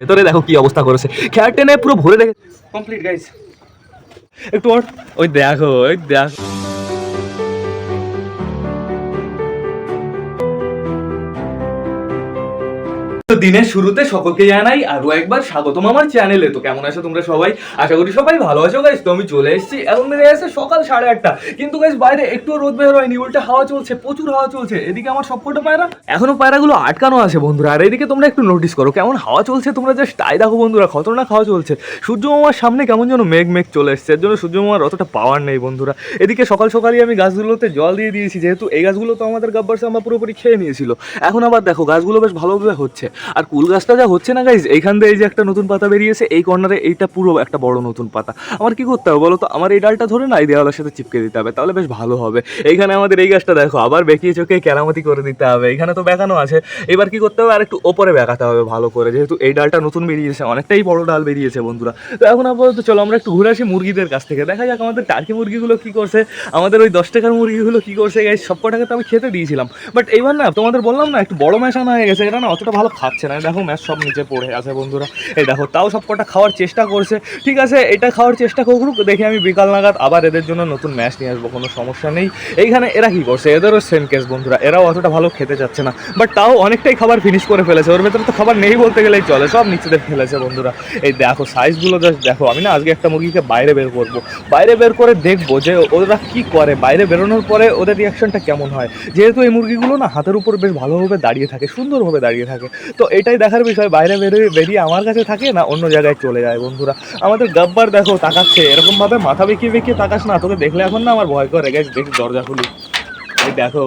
ভেতরে দেখো কি অবস্থা করেছে। খেয়ার টেনে পুরো ভরে রেখে কমপ্লিট গাইস একটু ওর ওই দেখো ওই দেখো। তো দিনের শুরুতে সকলকে জানাই আরও একবার স্বাগতম আমার চ্যানেলে। তো কেমন আছো তোমরা সবাই? আশা করি সবাই ভালো আছো গাইস তো আমি চলে এসেছি। এখন বেড়ে আছে সকাল সাড়ে আটটা। কিন্তু গাইস বাইরে একটু রোদ বের হয়নি, উল্টে হাওয়া চলছে, প্রচুর হাওয়া চলছে। এদিকে আমার সবকটা পায়রা, এখনও পায়রাগুলো আটকানো আছে বন্ধুরা। আর এদিকে তোমরা একটু নোটিস করো, কেমন হাওয়া চলছে তোমরা জাস্ট তাই দেখো বন্ধুরা, খতরনাক হাওয়া চলছে। সূর্য মামার সামনে কেমন যেন মেঘ মেঘ চলে এসছে। এর জন্য সূর্য মামার অতটা পাওয়ার নেই বন্ধুরা। এদিকে সকাল সকালই আমি গাছগুলোতে জল দিয়ে দিয়েছি, যেহেতু এই গাছগুলো তো আমাদের গাব্বার আমরা পুরোপুরি খেয়ে নিয়েছিল। এখন আবার দেখো, গাছগুলো বেশ ভালোভাবে হচ্ছে। আর কুল গাছটা যা হচ্ছে না গাইজ এইখান দিয়ে এই যে একটা নতুন পাতা বেরিয়েছে, এই কর্নারে এইটা পুরো একটা বড় নতুন পাতা। আমার কি করতে হবে বলো তো? আমার এই ডালটা ধরে না এই দেওয়ালের সাথে চিপকে দিতে হবে, তাহলে বেশ ভালো হবে। এইখানে আমাদের এই গাছটা দেখো, আবার বেঁকিয়ে চোখে কেরামতি করে দিতে হবে। এখানে তো বেঁকানো আছে। এবার কি করতে হবে? আর একটু ওপরে বেঁকাতে হবে ভালো করে, যেহেতু এই ডালটা নতুন বেরিয়েছে, অনেকটাই বড় ডাল বেরিয়েছে বন্ধুরা। তো এখন আপাতত চলো, আমরা একটু ঘুরে আসি মুরগিদের কাছ থেকে। দেখা যাক আমাদের টার্কি মুরগিগুলো কি করছে। আমাদের ওই দশ টাকার মুরগিগুলো কি করছে গাইজ সব কটাকে তো আমি খেতে দিয়েছিলাম। বাট এবার না, তোমাদের বললাম না, একটু বড় মেশানো হয়ে গেছে, এটা না অতটা ভালো খাচ্ছে না। দেখো ম্যাশ সব নিচে পড়ে আছে বন্ধুরা। এই দেখো, তাও সব কটা খাওয়ার চেষ্টা করছে। ঠিক আছে, এটা খাওয়ার চেষ্টা করুক, দেখি আমি বিকাল নাগাদ আবার এদের জন্য নতুন ম্যাশ নিয়ে আসব, কোনো সমস্যা নেই। এইখানে এরা কী করছে? এদেরও সেম কেস বন্ধুরা, এরাও অতটা ভালো খেতে চাচ্ছে না। বাট তাও অনেকটাই খাবার ফিনিশ করে ফেলেছে। ওর ভেতরে তো খাবার নেই বলতে গেলেই চলে সব নিচেদের ফেলেছে বন্ধুরা। এই দেখো সাইজগুলো দেখো, আমি না আজকে একটা মুরগিকে বাইরে বের করব। বাইরে বের করে দেখব যে ওরা কি করে। বাইরে বেরোনোর পরে ওদের রিয়াকশনটা কেমন হয়? যেহেতু এই মুরগিগুলো না হাতের উপর বেশ ভালোভাবে দাঁড়িয়ে থাকে, সুন্দরভাবে দাঁড়িয়ে থাকে। তো এটাই দেখার বিষয়, বাইরে বেরিয়ে বেরিয়ে আমার কাছে থাকে না অন্য জায়গায় চলে যায় বন্ধুরা? আমাদের গাব্বার দেখো, তাকাচ্ছে এরকম ভাবে মাথা বেঁকিয়ে বেঁকিয়ে তাকাস না, তোকে দেখলে এখন না আমার ভয় করে গেছে দেখি দরজা খুলি। এই দেখো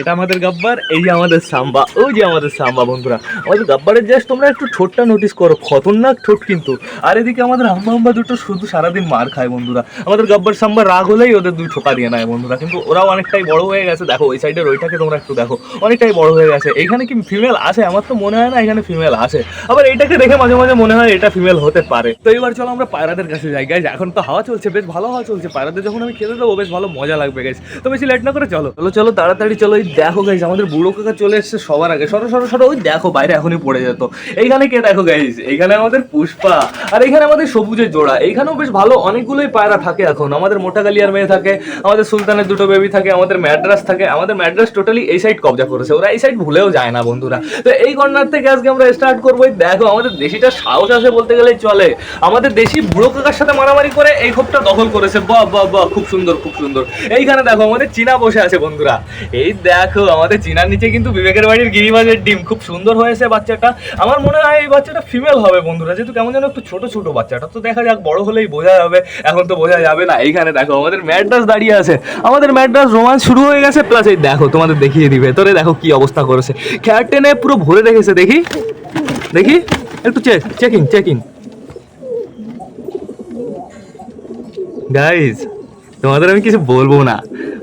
এটা আমাদের গাব্বার, এই যে আমাদের সাম্বা, ওই যে আমাদের সাম্বা বন্ধুরা। আমাদের গাব্বারের জাস্ট তোমরা একটু ঠোঁটটা নোটিস করো, খতরনাক ঠোঁট কিন্তু। আর এদিকে আমাদের আম্মা আম্মা দুটো শুধু সারাদিন মার খায় বন্ধুরা। আমাদের গাব্বার সাম্বা রাগ হলেই ওদের দুই ঠোকা দিয়ে নেয় বন্ধুরা। কিন্তু ওরাও অনেকটাই বড় হয়ে গেছে। দেখো, ওই সাইডের ওইটাকে তোমরা একটু দেখো। অনেকটাই বড় হয়ে গেছে। এখানে কি ফিমেল আছে? আমার তো মনে হয় না এখানে ফিমেল আছে। আবার এটাকে দেখে মাঝে মাঝে মনে হয় এটা ফিমেল হতে পারে। তো এবার চলো আমরা পায়রাদের কাছে যাই। গাইজ এখন তো হাওয়া চলছে, বেশ ভালো হাওয়া চলছে। পায়রাদের যখন আমি খেতে দেবো, বেশ ভালো মজা লাগবে গাইজ তো বেশি লেট না করে চলো। চলো চলো, তাড়াতাড়ি চলো, এই দেখো গাইজ আমাদের বুড়ো কাকা চলে এসছে সবার আগে। সরো সরো সরো, ওই দেখো বাইরে এখনই পড়ে যেত। এইখানে কে দেখো গাইজ এইখানে আমাদের পুষ্পা। আর এইখানে আমাদের সবুজের জোড়া। এইখানেও বেশ ভালো অনেকগুলোই পায়রা থাকে এখন। আমাদের মোটা কালিয়ার মেয়ে থাকে, আমাদের সুলতানের দুটো বেবি থাকে, আমাদের ম্যাড্রাস থাকে। আমাদের ম্যাড্রাস টোটালি এই সাইড কবজা করেছে। ওরা এই সাইড ভুলেও যায় না বন্ধুরা। তো এই কর্নার থেকে আজকে আমরা স্টার্ট করব। দেখো, আমাদের দেশিটা সাহস আছে বলতে গেলে চলে। আমাদের দেশি বুড়ো কাকার সাথে মারামারি করে এই খোপটা দখল করেছে। বাহ বাহ বাহ, খুব সুন্দর খুব সুন্দর। এইখানে দেখো, আমাদের চীনা বসে আছে বন্ধুরা। এই দেখো আমাদের চীনার নিচে কিন্তু বিবেকের বাড়ির গিরিবাজের ডিম। খুব সুন্দর হয়েছে বাচ্চাটা। আমার মনে হয় এই বাচ্চাটা ফিমেল হবে বন্ধুরা, যেহেতু কেমন যেন একটু ছোট ছোট বাচ্চাটা। তো দেখা যাক, বড় হলেই বোঝা যাবে। এখন তো বোঝা যাবে না, এইখানে দেখো, আমাদের ম্যাড্রাস দাঁড়িয়ে আছে। আমাদের ম্যাড্রাস রোমান্স শুরু হয়ে গেছে প্লাস এই দেখো, তোমাদের দেখিয়ে দিবে। ভেতরে দেখো কি অবস্থা করেছে। খেয়ার টেনে পুরো ভরে রেখেছে, দেখি। দেখি, একটু চেক চেকিং চেকিং গাইজ তোমাদের আমি কিছু বলব না।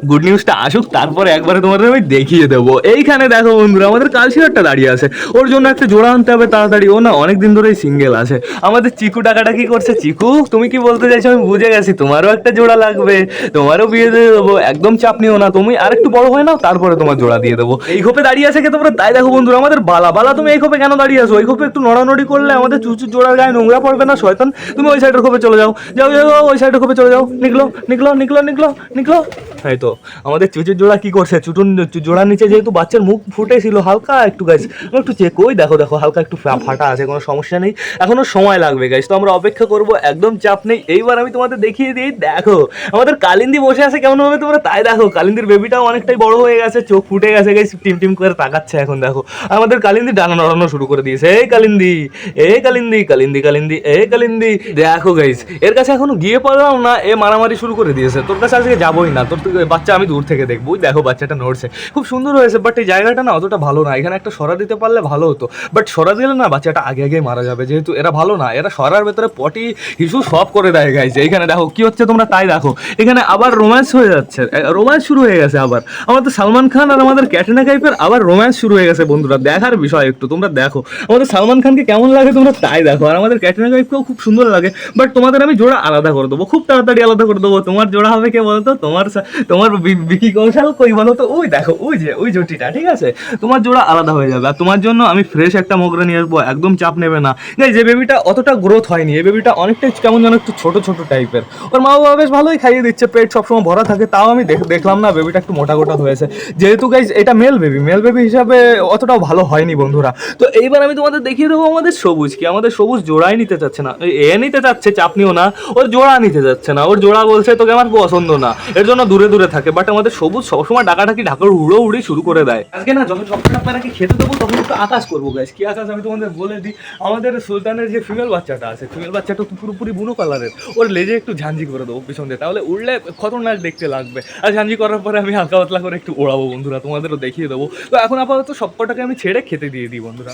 গুড নিউজটা আসুক তারপরে একবারে তোমাদের আমি দেখিয়ে দেবো। এইখানে দেখো বন্ধুরা আমাদের কালশিয়ারটা দাঁড়িয়ে আছে। ওর জন্য একটা জোড়া আনতে হবে তাড়াতাড়ি। ও না অনেক দিন ধরেই সিঙ্গেল আছে। আমাদের চিকু টাকাটা কি করছে? চিকু তুমি কি বলতে চাইছো? আমি বুঝে গেছি তোমারও একটা জোড়া লাগবে। তোমারও বিয়ে দিয়ে দেবো। একদম চাপ নিও না তুমি। আর একটু বড় হয়ে নাও তারপরে তোমার জোড়া দিয়ে দেবো। এই খোপে দাঁড়িয়ে আছে কে তোমরা? তাই দেখো বন্ধুরা আমাদের বালা। বালা তুমি এই খোপে কেন দাঁড়িয়ে আছো? ওই খোপে একটু নড়ানড়ি করলে আমাদের চুচু জোড়ার গায়ে নোংরা পড়বে না শয়তান? তুমি ওই সাইডের খোপে চলে যাও। যাও যাও যাও, ওই সাইডের খোপে চলে যাও। নিকলো নিকলো নিকলো নিকলো নিকলো। এই তো আমাদের চুচুর জোড়া কি করছে? চুটুন জোড়ার নিচে যেহেতু বাচ্চার মুখ ফুটেছিল হালকা একটু গাছ একটু চেক ওই দেখো দেখো, হালকা একটু ফাটা আছে, কোনো সমস্যা নেই। এখনও সময় লাগবে গাইজ তো আমরা অপেক্ষা করব, একদম চাপ নেই। এইবার আমি তোমাদের দেখিয়ে দিই, দেখো, আমাদের কালিন্দি বসে আছে কেমন ভাবে তোমরা? তাই দেখো, কালিন্দির বেবিটাও অনেকটাই বড় হয়ে গেছে, চোখ ফুটে গেছে গাইজ টিম টিম করে তাকাচ্ছে এখন, দেখো। আমাদের কালিন্দি ডানা নড়ানো শুরু করে দিয়েছে, এই কালিন্দি, এ কালিন্দি কালিন্দি কালিন্দি, এ কালিন্দি। দেখো গাইজ এর কাছে এখনও গিয়ে পারলাম না, এ মারামারি শুরু করে দিয়েছে। তোর কাছে আজকে যাবোই না, তোর থেকে বাচ্চা আমি দূর থেকে দেখব। ওই দেখো বাচ্চাটা নড়ছে। খুব সুন্দর হয়েছে বাট এই জায়গাটা না অতটা ভালো না। এখানে একটা সরা দিতে পারলে ভালো হতো। বাট সরা দিলে না বাচ্চাটা আগে আগে মারা যাবে। যেহেতু এরা ভালো না, এরা সরার ভেতরে পটি, হিসু সব করে দেয় গাইছে এখানে দেখো, কি হচ্ছে তোমরা তাই দেখো। এখানে আবার রোম্যান্স হয়ে যাচ্ছে। রোম্যান্স শুরু হয়ে গেছে আবার। আমাদের সালমান খান আর আমাদের ক্যাটরিনা কাইফের আবার রোম্যান্স শুরু হয়ে গেছে, বন্ধুরা। দেখার বিষয় একটু, তোমরা দেখো। আমাদের সালমান খানকে কেমন লাগে তোমরা তাই দেখো। আর আমাদের ক্যাটরিনা কাইফকেও খুব সুন্দর লাগে। বাট তোমাদের আমি জোড়া আলাদা করে দেবো। খুব তাড়াতাড়ি আলাদা করে দেবো। তোমার জোড়া হবে কে বলতো? তোমার তোমার বি- বিকি কৌশল কই বলো তো? ওই দেখো, ওই যে, ওই জটিটা, ঠিক আছে? তোমার জোড়া আলাদা হয়ে যাবে। আর তোমার জন্য আমি ফ্রেশ একটা মোগরা নিয়ে আসব, একদম চাপ নেবে না। যে বেবিটা অতটা গ্রোথ হয়নি। এই বেবিটা অনেকটাই কেমন যেন একটু ছোট ছোট টাইপের ওর মা বাবা বেশ ভালোই খাইয়ে দিচ্ছে, পেট সবসময় ভরা থাকে, তাও আমি দেখলাম না বেবিটা একটু মোটা গোটা হয়েছে। যেহেতু গাইজ এটা মেল বেবি মেল বেবি হিসাবে অতটাও ভালো হয়নি, বন্ধুরা। তো এইবার আমি তোমাদের দেখিয়ে দেবো আমাদের সবুজ কি। আমাদের সবুজ জোড়াই নিতে চাচ্ছে না। এ নিতে চাচ্ছে, চাপ নিও না। ওর জোড়া নিতে চাচ্ছে না। ওর জোড়া বলছে, তোকে আমার পছন্দ না। এর জন্য দূরে দূরে থাকে। বাট আমাদের সবুজ সবসময় ডাকাটাকি ঢাকার উড়ো উড়ি শুরু করে দেয়। আজকে না যখন সবটা আপনাকে খেতে দেবো, তখন একটু আকাশ করব গাইজ কি আকাশ? আমি তোমাদের বলে দিই, আমাদের সুলতানের যে ফিমেল বাচ্চাটা আছে ফিমেল বাচ্চাটা তো পুরোপুরি বুনো কালারের ওর লেজে একটু ঝাঞ্ঝি করে দেবো পিছন দিয়ে, তাহলে উড়লে খতরনাক দেখতে লাগবে। আর ঝাঞ্ঝি করার পরে আমি হালকা পাতলা করে একটু ওড়াবো, বন্ধুরা, তোমাদেরও দেখিয়ে দেবো। তো এখন আপাতত সবকটাকে আমি ছেড়ে খেতে দিয়ে দিই, বন্ধুরা।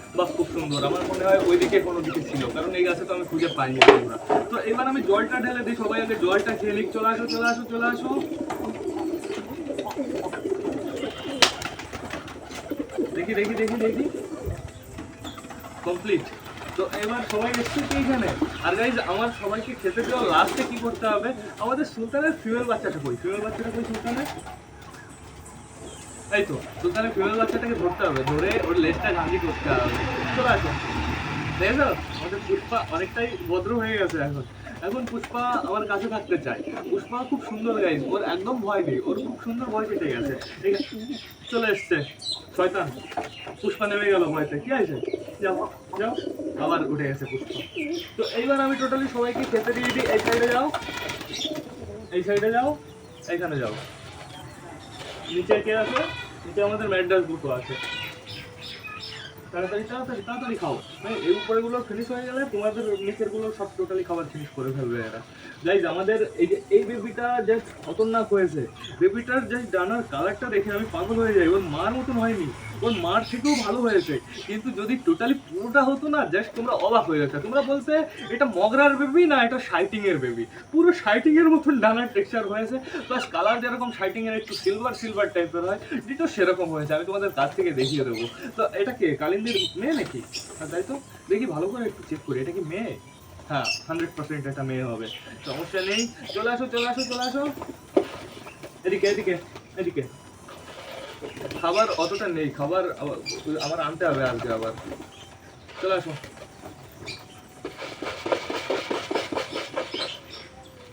বাহ, খুব সুন্দর। আমার মনে হয় ওইদিকে কোনো দিকে ছিল, কারণ এই গাছে তো আমি খুঁজে পাইনি তো এবার আমি জলটা ঢেলে দিই, সবাই আগে জলটা খেয়ে নিক। চলে আসো চলে আসো চলে আসো। দেখি দেখি দেখি দেখি। কমপ্লিট তো এবার সবাই এসছে কি এখানে? আর গাইজ আমার সবাইকে খেতে দেওয়া লাস্টে কি করতে হবে? আমাদের সুলতানের ফিমেল বাচ্চাটা কই? ফিমেল বাচ্চাটা কই সুলতানের? এই তো সুলতানের ফিমেল বাচ্চাটাকে ধরতে হবে, ধরে ওর লেজটা ঘাঁজি করতে হবে। চলে আসো দেখো আমাদের পুষ্পা অনেকটাই ভদ্র হয়ে গেছে এখন। এখন পুষ্পা আমার কাছে থাকতে চায়। পুষ্পা খুব সুন্দর গাইজ ওর একদম ভয় নেই, ওর খুব সুন্দর ভয় কেটে গেছে। চলে এসছে। শয়তান, পুষ্পা নেমে গেল ভয়তে। কি আছে যাও যাও। আবার উঠে গেছে পুষ্পা। তো এইবার আমি টোটালি সবাইকে খেতে দিয়ে দিই, এই সাইডে যাও। এই সাইডে যাও, এইখানে যাও। নিচে কে আছে? নিচে আমাদের ম্যাড্রাস দুটো আছে। তাড়াতাড়ি তাড়াতাড়ি তাড়াতাড়ি খাও। মানে এই উপরেগুলো ফিনিশ হয়ে গেলে তোমাদের নিচেরগুলো সব টোটালি খাবার ফিনিশ করে ফেলবে এরা। গাইজ আমাদের এই যে, এই বেবিটা জাস্ট খতরনাক হয়েছে। বেবিটার জাস্ট ডানার কালারটা দেখে আমি পাগল হয়ে যাই। ওর মার মতন হয়নি। ওর মার থেকেও ভালো হয়েছে। কিন্তু যদি টোটালি পুরোটা হতো না জাস্ট তোমরা অবাক হয়ে যেতে তোমরা বলতে এটা মগরার বেবি না, এটা শাইটিং এর বেবি পুরো শাইটিং এর মতন ডানার টেক্সচার হয়েছে। প্লাস কালার যেরকম শাইটিং এর, একটু সিলভার সিলভার টাইপের হয় ডিটো সেরকম হয়েছে। আমি তোমাদের কাছ থেকে দেখিয়ে দেবো। তো এটা কে, কালিন্দির মেয়ে নাকি? হ্যাঁ তাই তো? দেখি ভালো করে একটু চেক করি। এটা কি মেয়ে? হ্যাঁ হান্ড্রেড পার্সেন্ট এটা মেয়ে হবে। সমস্যা নেই। চলে আসো চলে আসো চলে আসো। এদিকে এদিকে এদিকে। খাবার অতটা নেই খাবার আবার- আনতে হবে আজকে আবার চলে আসো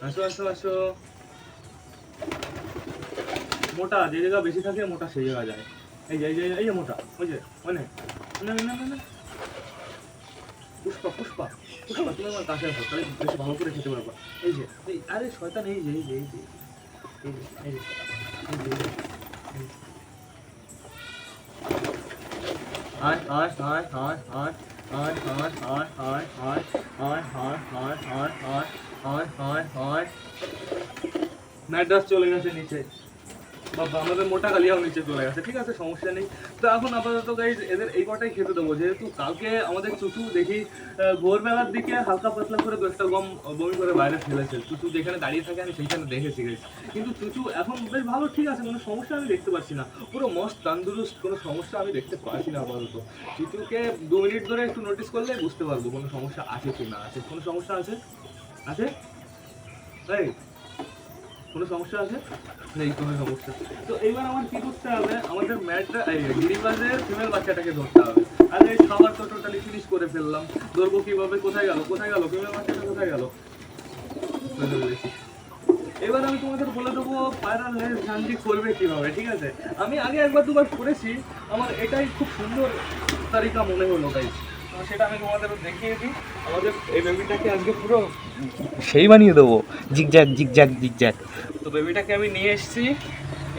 আসো আসো আসো মোটা যে জায়গা বেশি থাকে মোটা সেই জায়গা যায় এই যে এই যে মোটা ওই যে ওই নে। না না না না পুষ্পা পুষ্পা পুষ্পা তুমি আমার কাছে আসো তাহলে বেশি ভালো করে খেতে পারবা এই যে এই আরে শয়তান এই যে এই যে এই যে এই যে এই যে এই যে, এই যে আয় আয় আয় আয় আয় আয় আয় আয় আয় আয় আয় আয় আয় আয় আয় আয় আয় আয় ম্যাড্রাস চলে গেছে নিচে বাবা আমাদের মোটা কালিয়াও নিচে চলে গেছে, ঠিক আছে, সমস্যা নেই। তো এখন আপাতত গাইজ এদের এই কটাই খেতে দেবো। যেহেতু কালকে আমাদের চুচু দেখি ভোরবেলার দিকে হালকা পাতলা করে দু একটা গম বমি করে বাইরে ফেলেছে। চুচু যেখানে দাঁড়িয়ে থাকে, আমি সেইখানে দেখেছি গাইজ কিন্তু চুচু এখন বেশ ভালো, ঠিক আছে, কোনো সমস্যা আমি দেখতে পাচ্ছি না। পুরো মস্ত তান্দুরুস্ত, কোনো সমস্যা আমি দেখতে পাচ্ছি না আপাতত। চুচুকে দু মিনিট ধরে একটু নোটিস করলে বুঝতে পারব কোনো সমস্যা আছে কি না আছে। কোনো সমস্যা আছে? আছে? তাই কোনো সমস্যা আছে? নেই, কোনো সমস্যা। তো এইবার আমার কি করতে হবে? আমাদের ম্যাটটা গিরিবাজের ফিমেল বাচ্চাটাকে ধরতে হবে। আর এই খাবার তো টোটালি ফিনিশ করে ফেললাম। ধরবো কীভাবে? কোথায় গেল? কোথায় গেল? ফিমেল বাচ্চাটা কোথায় গেল। এবার আমি তোমাদের বলে দেবো পায়রা লেস ঝান্ডি করবে কীভাবে, ঠিক আছে? আমি আগে একবার দুবার করেছি। আমার এটাই খুব সুন্দর তারিকা মনে হলো তাই তো সেটা আমি তোমাদের দেখিয়ে দিই। আমাদের এই বেবিটাকে আজকে পুরো সেই বানিয়ে দেবো। Zigzag zigzag zigzag. তো বেবিটাকে আমি নিয়ে এসেছি।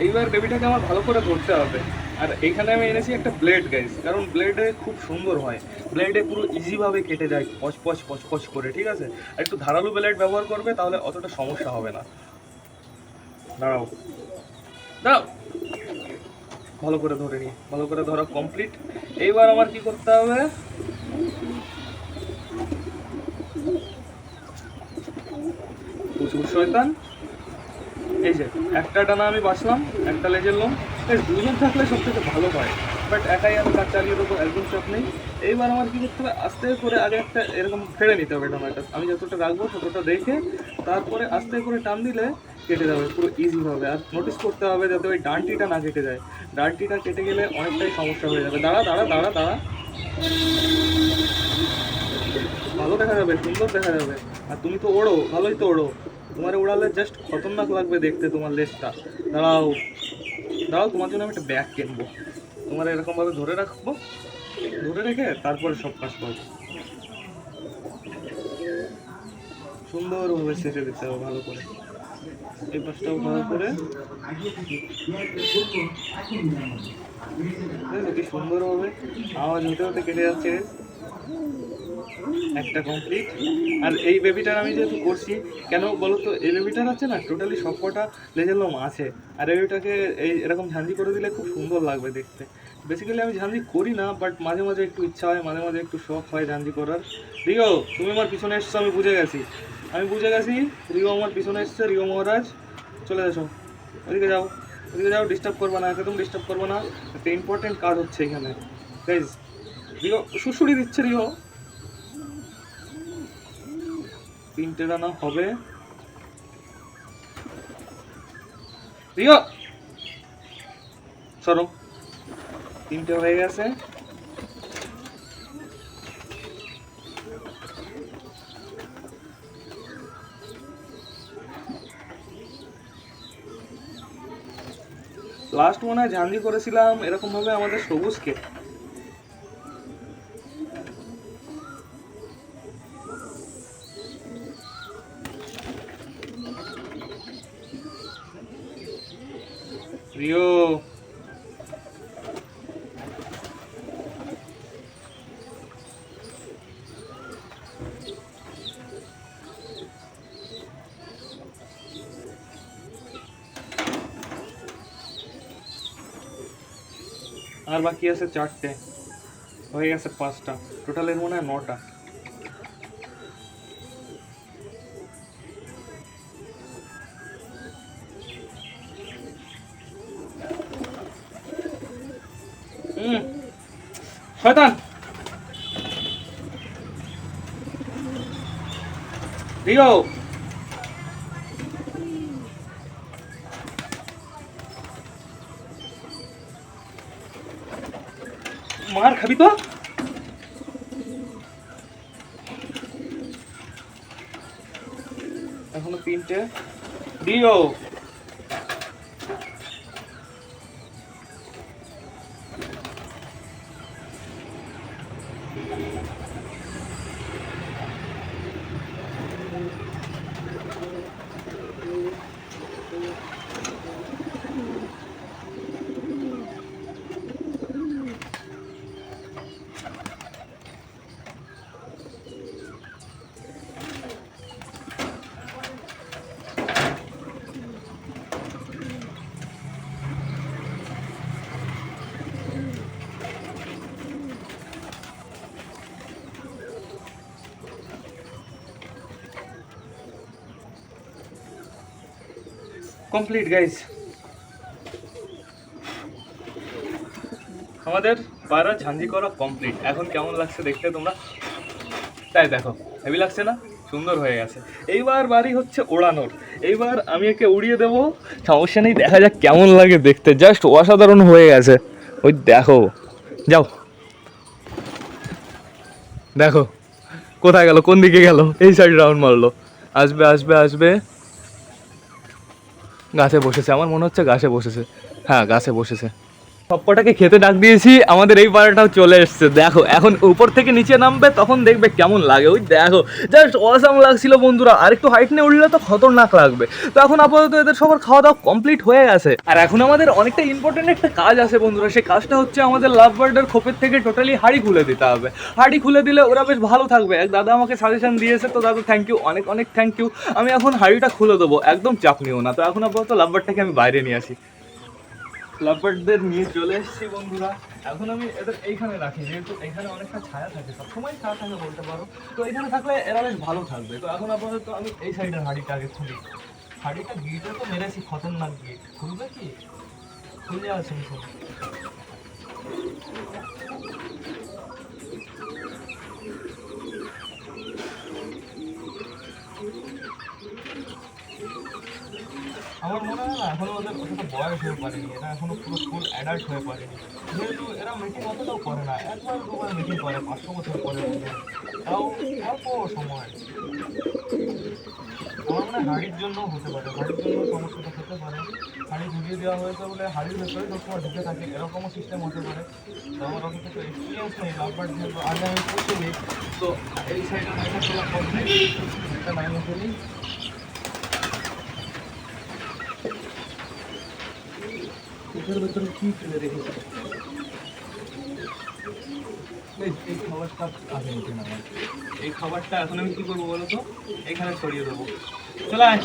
এইবার বেবিটাকে আমার ভালো করে ধরতে হবে। আর এখানে আমি এনেছি একটা ব্লেড গাইস কারণ ব্লেডে খুব সুন্দর হয়। ব্লেডে পুরো ইজিভাবে কেটে যায় পচ পচ পচ পচ করে ঠিক আছে? আর একটু ধারালো ব্লেড ব্যবহার করবে তাহলে অতটা সমস্যা হবে না। দাঁড়াও। দাঁড়াও। ভালো করে ধরে নিই। ভালো করে ধরা কমপ্লিট এইবার আমার কি করতে হবে প্রচুর শয়তান। এই যে, একটা ডানা আমি বাঁচলাম, একটা লেজের লোম। এই দুজন থাকলে সব থেকে ভালো হয়। বাট একাই আমি কাজ চালিয়ে দেবো, একদম চাপ নেই। এইবার আমার কি করতে হবে? আস্তে করে আগে একটা এরকম ফেড়ে নিতে হবে টানাটা আমি যতটা রাখব ততটা দেখে তারপরে আস্তে করে টান দিলে কেটে যাবে, পুরো ইজি হবে। আর নোটিস করতে হবে যাতে ওই ডান্টিটা না কেটে যায়। ডান্টিটা কেটে গেলে অনেকটাই সমস্যা হয়ে যাবে। দাঁড়া দাঁড়া দাঁড়া দাঁড়া। ভালো দেখা যাবে, সুন্দর দেখা যাবে। আর তুমি তো ওড়ো, ভালোই তো ওড়ো। তোমার ওড়ালে জাস্ট খতরনাক লাগবে দেখতে তোমার লেজটা। দাঁড়াও। দাঁড়াও, তোমার জন্য আমি একটা ব্যাগ কিনবো। তোমার এরকমভাবে ধরে রাখব। ধরে রেখে তারপরে সব কাজ করব। সুন্দরভাবে সেটে দিতে হবে ভালো করে। এই পাশটাও ভালো করে। দেখো কি সুন্দর হবে আওয়াজ হতে হতে কেটে যাচ্ছে। একটা কমপ্লিট আর এই বেবিটার আমি যেহেতু করছি, কেন বলো তো এই বেবিটার আছে না টোটালি সবকটা লেজের লোম আছে। আর এই বেবিটাকে এই এরকম ঝাঁঝি করে দিলে খুব সুন্দর লাগবে দেখতে। বেসিক্যালি আমি ঝাঁঝি করি না বাট মাঝে মাঝে একটু ইচ্ছা হয়, মাঝে মাঝে একটু শখ হয় ঝাঁঝি করার। রিও, তুমি আমার পিছনে এসছো, আমি বুঝে গেছি। আমি বুঝে গেছি, রিও আমার পিছনে এসছে, রিও মহারাজ, চলে এসো। ওদিকে যাও ওদিকে যাও ডিস্টার্ব করবে না, একদম ডিস্টার্ব করবে না। একটা ইম্পর্টেন্ট কাজ হচ্ছে এখানে। গাইজ সুসুড়ি দিচ্ছে রিও। তিনটে রানা হবে। রিও! সরো। তিনটে হয়ে গেছে। লাস্ট মনে হয় ঝান্ডি করেছিলাম এরকম ভাবে আমাদের সবুজকে রিও আর বাকি আছে চারটে হয়ে গেছে পাঁচটা টোটাল এর মনে হয় নটা হুম শয়তান রিও মার খাবি তো। এখনও তিনটে। দিও। কমপ্লিট গাইজ আমাদের পায়রা ঝাঞ্জি করা কমপ্লিট এখন কেমন লাগছে দেখতে তোমরা? তাই দেখো হেভি লাগছে না? সুন্দর হয়ে গেছে। এইবার বাড়ি হচ্ছে ওড়ানোর। এইবার আমি একে উড়িয়ে দেবো। সমস্যা নেই, দেখা যাক কেমন লাগে দেখতে। জাস্ট অসাধারণ হয়ে গেছে। ওই দেখো। যাও। দেখো। কোথায় গেল? কোন দিকে গেল? এই সাইড রাউন্ড মারলো। আসবে আসবে আসবে। গাছে বসেছে আমার মনে হচ্ছে গাছে বসেছে। হ্যাঁ গাছে বসেছে। সবকটাকে খেতে ডাক দিয়েছি, আমাদের এই পাড়াটাও চলে এসছে। দেখো, এখন উপর থেকে নিচে নামবে, তখন দেখবে কেমন লাগে। ওই দেখো জাস্ট অসাম লাগছিল বন্ধুরা। আর একটু হাইট নিয়ে উঠলে তো খতরনাক লাগবে। তো এখন আপাতত এদের সবার খাওয়া দাওয়া কমপ্লিট হয়ে গেছে। আর এখন আমাদের অনেকটা ইম্পর্টেন্ট একটা কাজ আছে বন্ধুরা। সেই কাজটা হচ্ছে আমাদের লাভ বার্ডের খোপের থেকে টোটালি হাড়ি খুলে দিতে হবে। হাড়ি খুলে দিলে ওরা বেশ ভালো থাকবে। এক দাদা আমাকে সাজেশন দিয়েছে, তো দাদা থ্যাংক ইউ অনেক অনেক থ্যাংক ইউ আমি এখন হাড়িটা খুলে দেবো। একদম চাপ নিও না। তো এখন আপাতত লাভ বার্ডটাকে আমি বাইরে নিয়ে আসি। লাভবার্ডদের নিয়ে চলে এসেছি বন্ধুরা। এখন আমি এদের এইখানে রাখি, যেহেতু এখানে অনেকটা ছায়া থাকে, সবসময় ছায়া থাকে বলতে পারো। তো এখানে থাকলে এরা বেশ ভালো থাকবে। তো এখন আপাতত আমি এই সাইডের হাঁড়িটা আগে খুলি। হাঁড়িটা গিয়েটা তো মেরেছি, খতরনাক গিয়ে খুলবে কি? খুলে আছে আমার মনে হয় না, এখনও ওদের অতটা বয়স হয়ে পারেনি। এরা এখনও পুরো ফুল অ্যাডাল্ট হয়ে পারেনি। যেহেতু এরা মিটিং অতটাও করে না, একবার দুবার মিটিং করে পাঁচশো বছর পরে তাও অল্প সময়। আমার মনে হয় হাড়ির জন্য হতে পারে, হাড়ির জন্য সমস্যাটা হতে পারে। হাড়ি ঢুকিয়ে দেওয়া হয়েছে বলে হাড়ির ভেতরে সবসময় ঢুকে থাকে, এরকমও সিস্টেম হতে পারে। তো আমার অত কিছু এক্সপিরিয়েন্স নেই লাভবার যেহেতু আগে আমি পৌঁছিনি তো এই সাইডে এটা নাইনে ফেলি এটার ভেতরে কি ফেলে রেখেছে? এই খাবারটা নিতে না। এই খাবারটা এখন আমি কি করব বলো তো? এখানে ছড়িয়ে দেবো। চলে আয়।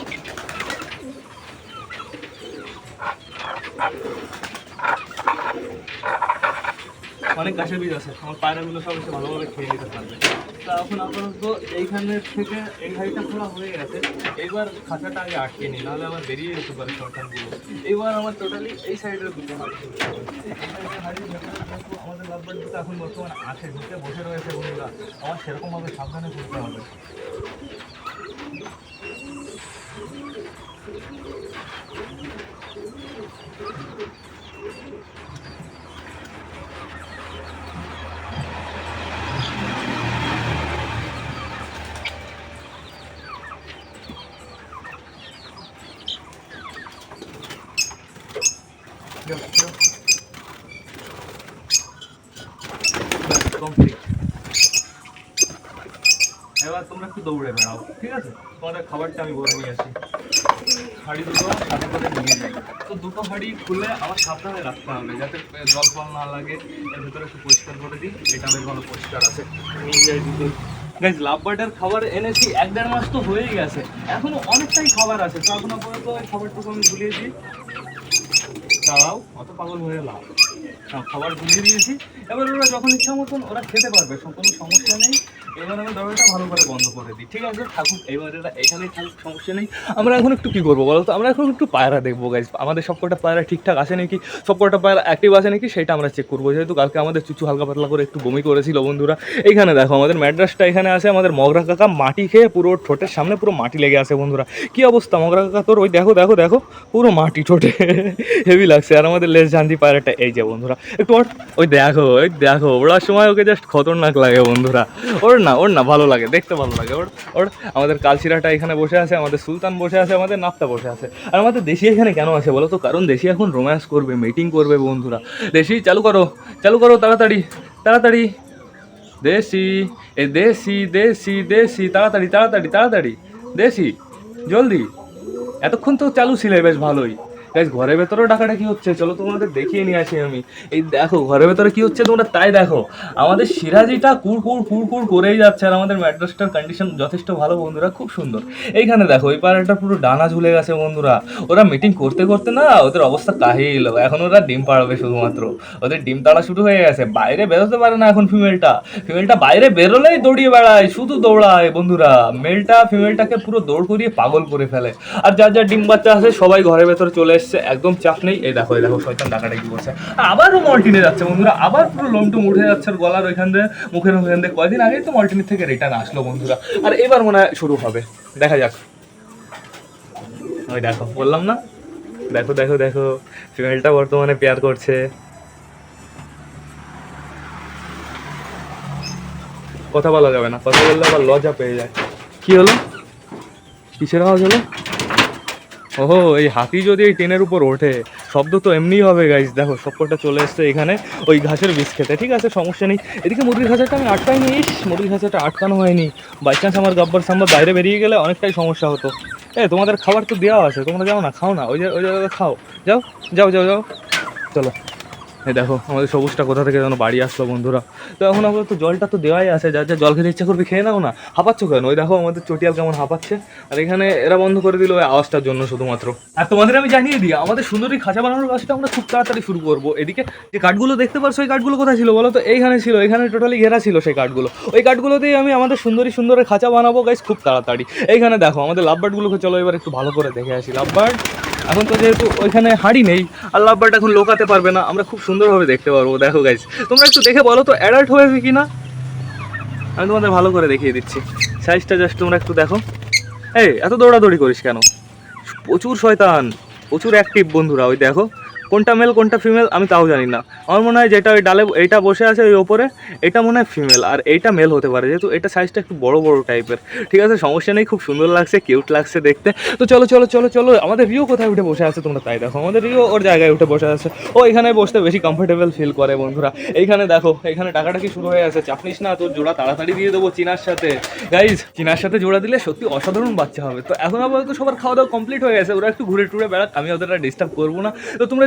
অনেক গাছের বীজ আছে, আমার পায়রাগুলো সব এসে ভালোভাবে খেয়ে নিতে পারবে। এখন আপাতত এইখানে থেকে এই হাড়িটা খোলা হয়ে গেছে। এইবার খাঁচাটা আগে আটকে নিই, নাহলে আবার বেরিয়ে যেতে পারে শর্টানগুলো এইবার আমার টোটালি এই সাইডের দুটো আমাদের লাভবার এখন বর্তমানে আছে, ঢুকে বসে রয়েছে বন্ধুরা। আমার সেরকমভাবে সাবধানে ঘুরতে হবে কমপ্লিট এবার তোমরা একটু দৌড়ে বেড়াও, ঠিক আছে? তোমাদের খাবারটা আমি বলে নিয়ে আসি। হাঁড়ি দুটো সাথে করে নিয়ে যাই। তো দুটো হাঁড়ি খুলে আমার সাবধানে রাখতে হবে, যাতে জল ফল না লাগে। এর ভিতরে একটু পরিষ্কার করে দিই, এটা বেশ ভালো পরিষ্কার আছে। নিয়ে যাই দুটো। গাইজ লাভ বার্ডের খাবার এনেছি, এক দেড় মাস তো হয়েই গেছে। এখনও অনেকটাই খাবার আছে। তো এখন আপাতত ওই খাবারটুকু আমি ভুলিয়ে দিই। দাঁড়াও, অত পাগল হয়ে লাভ। খাবার গুলিয়ে দিয়েছি। এবার ওরা যখন ইচ্ছা মতন ওরা খেতে পারবে সব কোনো সমস্যা নেই। এবার আমি দরজাটা ভালো করে বন্ধ করে দিই। ঠিক আছে থাকুক এবার এরা এখানেই থাকুক সমস্যা নেই। আমরা এখন একটু কী করব বলো তো আমরা এখন একটু পায়রা দেখব গাইজ আমাদের সব কটা পায়রা ঠিকঠাক আসে নাকি? সব কটা পায়রা অ্যাক্টিভ আছে নাকি? সেটা আমরা চেক করব। যেহেতু কালকে আমাদের চুচু হালকা পাতলা করে একটু বমি করেছিল, বন্ধুরা। এখানে দেখো, আমাদের ম্যাড্রাসটা এখানে আছে, আমাদের মগরা কাকা মাটি খেয়ে পুরো ঠোঁটের সামনে পুরো মাটি লেগে আছে, বন্ধুরা। কি অবস্থা মগরা কাকা তোর? ওই দেখো দেখো দেখো। পুরো মাটি ঠোঁটে হেভি লাগছে। আর আমাদের লেস জানতি পায়রাটা, এই যে বন্ধুরা। একটু ওর ওই দেখো ওই দেখো, ওড়ার সময় ওকে জাস্ট খতরনাক লাগে বন্ধুরা। ওর না ওর না, ভালো লাগে, দেখতে ভালো লাগে। ওর ওর, আমাদের কালচিরাটা এখানে বসে আছে, আমাদের সুলতান বসে আছে, আমাদের নাপ্তা বসে আছে। আর আমাদের দেশি এখানে কেন আছে বলো তো? কারণ দেশি এখন রোম্যান্স করবে মিটিং করবে বন্ধুরা। দেশি, চালু করো চালু করো তাড়াতাড়ি তাড়াতাড়ি। দেশি, এ দেশি দেশি দেশি, তাড়াতাড়ি তাড়াতাড়ি তাড়াতাড়ি। দেশি, জলদি। এতক্ষণ তো চালু ছিলে, বেশ ভালোই। গাইজ ঘরের ভেতরেও ডাকাডাকি হচ্ছে। চলো তোমাদের দেখিয়ে নিয়ে আসি আমি। এই দেখো, ঘরের ভেতরে কি হচ্ছে তোমরা তাই দেখো। আমাদের সিরাজিটা কুড় কুড় কুড় কুড় করেই যাচ্ছে আর আমাদের ম্যাট্রাসটার কন্ডিশন যথেষ্ট ভালো, বন্ধুরা, খুব সুন্দর। এইখানে দেখো, এই পাড়াটা পুরো ডানা ঝুলে গেছে, বন্ধুরা। ওরা মিটিং করতে করতে না, ওদের অবস্থা কাহিল। এখন ওরা ডিম পাড়াবে শুধুমাত্র। ওদের ডিম তাড়া শুরু হয়ে গেছে। বাইরে বেরোতে পারে না এখন ফিমেলটা ফিমেলটা বাইরে বেরোলেই দৌড়িয়ে বেড়ায়, শুধু দৌড়ায়, বন্ধুরা। মেলটা ফিমেলটাকে পুরো দৌড় করিয়ে পাগল করে ফেলে। আর যার যার ডিম বাচ্চা আছে, সবাই ঘরের ভেতরে চলে এসছে, একদম চাপ নেই। এই দেখো এই দেখো, শয়তান ডাকাটা কি করছে। আবারও মল্টিনে যাচ্ছে বন্ধুরা, আবার পুরো লোমটুম উঠে যাচ্ছে গলার ওইখান দিয়ে, মুখের ওইখান দিয়ে। কয়দিন আগেই তো মল্টিনের থেকে রিটার্ন আসলো বন্ধুরা। আর এবার মনে হয় শুরু হবে। দেখা যাক। ওই দেখো, বললাম না? দেখো দেখো দেখো। ফিমেলটা বর্তমানে পেয়ার করছে। কথা বলা যাবে না। কথা বললে আবার লজ্জা পেয়ে যায়। কি হলো? কিসের আওয়াজ হলো? ওহো, এই হাতি যদি এই টেনের উপর ওঠে, শব্দ তো এমনিই হবে গাইজ দেখো, সবকটা চলে এসছে এখানে, ওই ঘাসের বিষ খেতে। ঠিক আছে, সমস্যা নেই। এদিকে মুরগির ঘাসাটা আমি আটকাইনি, ইস, মুরগির খাঁচাটা আটকানো হয়নি। বাই চান্স আমার গাব্বার সাম্বার বাইরে বেরিয়ে গেলে অনেকটাই সমস্যা হতো। এ, তোমাদের খাবার তো দেওয়া আছে, তোমরা যাও না, খাও না, ওই ওই জায়গায় খাও। যাও যাও যাও যাও। চলো। দেখো, আমাদের সবুজটা কোথা থেকে যেন বাড়ি আসলো বন্ধুরা। তো এখন আপাতত জলটা তো দেওয়াই আছে, যার যা জল খেতে ইচ্ছা করবে খেয়ে নাও না। হাঁপাচ্ছ কেন? ওই দেখো আমাদের চটিয়াল কেমন হাঁপাচ্ছে। আর এখানে এরা বন্ধ করে দিল ওই আওয়াজটার জন্য শুধুমাত্র। আর তোমাদের আমি জানিয়ে দিই, আমাদের সুন্দরী খাঁচা বানানোর কাজটা আমরা খুব তাড়াতাড়ি শুরু করব। এদিকে যে কাঠগুলো দেখতে পারছ ওই কাঠগুলো কোথায় ছিল বলো তো? এইখানে ছিল, এখানে টোটালি ঘেরা ছিল সেই কাঠগুলো। ওই কাঠগুলোতেই আমি আমাদের সুন্দরী সুন্দরের খাঁচা বানাবো গাইস খুব তাড়াতাড়ি। এইখানে দেখো, আমাদের লাভবার্ডগুলোকে চলো এবার একটু ভালো করে দেখে আসি। লাভবার্ড এখন তো যেহেতু ওইখানে হাড়ি নেই, আর লাভবার্ড এখন লোকাতে পারবে না, আমরা খুব সুন্দরভাবে দেখতে পারব। দেখো গাইজ তোমরা একটু দেখে বলো তো অ্যাডাল্ট হয়েছে কি না আমি তোমাদের ভালো করে দেখিয়ে দিচ্ছি। সাইজটা জাস্ট তোমরা একটু দেখো। এই, এত দৌড়াদৌড়ি করিস কেন? প্রচুর শয়তান, প্রচুর অ্যাক্টিভ বন্ধুরা, ওই দেখো। কোনটা মেল কোনটা ফিমেল আমি তাও জানি না। আমার মনে হয় যেটা ওই ডালে, এইটা বসে আছে ওই ওপরে, এটা মনে হয় ফিমেল আর এইটা মেল হতে পারে, যেহেতু এটা সাইজটা একটু বড় বড় টাইপের ঠিক আছে, সমস্যা নেই, খুব সুন্দর লাগছে কিউট লাগছে দেখতে। তো চলো চলো চলো চলো, আমাদের রিও কোথায় উঠে বসে আছে তোমরা তাই দেখো। আমাদের রিও ওর জায়গায় উঠে বসে আছে। ও এখানে বসতে বেশি কমফোর্টেবল ফিল করে বন্ধুরা। এইখানে দেখো, এখানে টাকাটা কি শুরু হয়ে আছে। চাপনিস না, তোর জোড়া তাড়াতাড়ি দিয়ে দেবো চিনার সাথে। গাইজ চিনার সাথে জোড়া দিলে সত্যি অসাধারণ বাচ্চা হবে। তো এখন আপাতত সবার খাওয়া দাওয়া কমপ্লিট হয়ে গেছে। ওরা একটু ঘুরে টুরে বেড়াক, আমি ওদের ডিস্টার্ব করব না। তো তোমরা